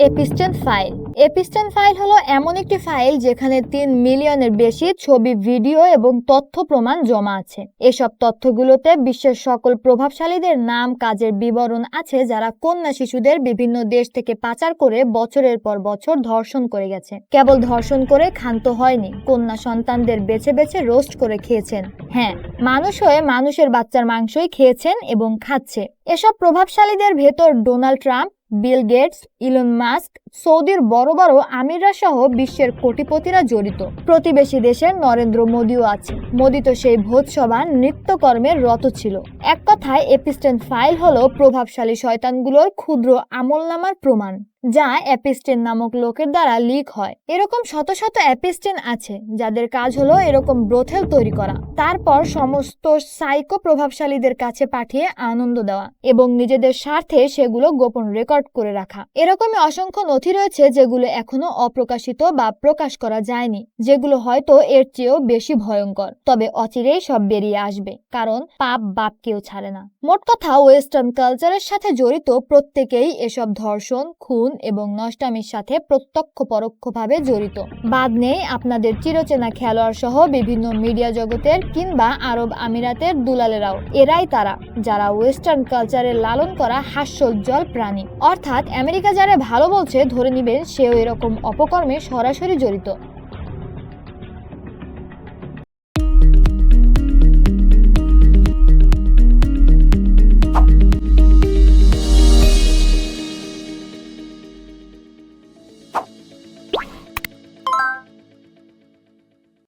এপিস্টেন file. এপিস্টেন file হলো এমন একটি ফাইল যেখানে তিন মিলিয়নের বেশি ছবি, ভিডিও এবং তথ্য প্রমাণ জমা আছে। এসব তথ্যগুলোতে বিশ্বের সকল প্রভাবশালীদের নাম, কাজের বিবরণ আছে যারা কন্যা শিশুদের বিভিন্ন দেশ থেকে পাচার করে বছরের পর বছর ধর্ষণ করে গেছে। কেবল ধর্ষণ করে ক্ষান্ত হয়নি, কন্যা সন্তানদের বেছে বেছে রোস্ট করে খেয়েছেন। হ্যাঁ মানুষ হয়ে মানুষের বাচ্চার মাংসই খেয়েছেন এবং খাচ্ছে। এসব প্রভাবশালীদের ভেতর Donald Trump Bill Gates Elon Musk সৌদির বড় বড় আমিররা সহ বিশ্বের কোটিপতিরা জড়িত। প্রতিবেশী দেশের নরেন্দ্র মোদীও আছে। মোদী তো সেই ভোজসভা নৃত্যকর্মের রত ছিল। এক কথায়, এপিস্টেন ফাইল হলো প্রভাবশালী শয়তানগুলোর ক্ষুদ্র আমলনামার প্রমাণ, যা অ্যাপিস্টেন নামক লোকের দ্বারা লিক হয়। এরকম শত শত অ্যাপিস্টেন আছে, যাদের কাজ হলো এরকম ব্রোথেল তৈরি করা। তারপর সমস্ত সাইকো প্রভাবশালীদের কাছে পাঠিয়ে আনন্দ দেওয়া এবং নিজেদের স্বার্থে সেগুলো গোপন রেকর্ড করে রাখা। এরকমই অসংখ্য নথি রয়েছে যেগুলো এখনও অপ্রকাশিত বা প্রকাশ করা যায়নি, যেগুলো হয়তো এর চেয়েও বেশি ভয়ঙ্কর। তবে অচিরেই সব বেরিয়ে আসবে, কারণ পাপ বাপ কেউ ছাড়ে না। মোট কথা, ওয়েস্টার্ন কালচারের সাথে জড়িত প্রত্যেকেই এসব ধর্ষণ, খুন এবং নষ্টামির সাথে প্রত্যক্ষ পরোক্ষভাবে জড়িত। বাদ নেই আপনাদের চিরচেনা খেলোয়াড় সহ বিভিন্ন মিডিয়া জগতের কিংবা আরব আমিরাতের দুলালেরাও। এরাই তারা, যারা ওয়েস্টার্ন কালচারের লালন করা হাস্যোজ্জ্বল প্রাণী। অর্থাৎ আমেরিকা যারা ভালো বলছে ধরে নেবেন সেও এরকম অপকর্মে সরাসরি জড়িত।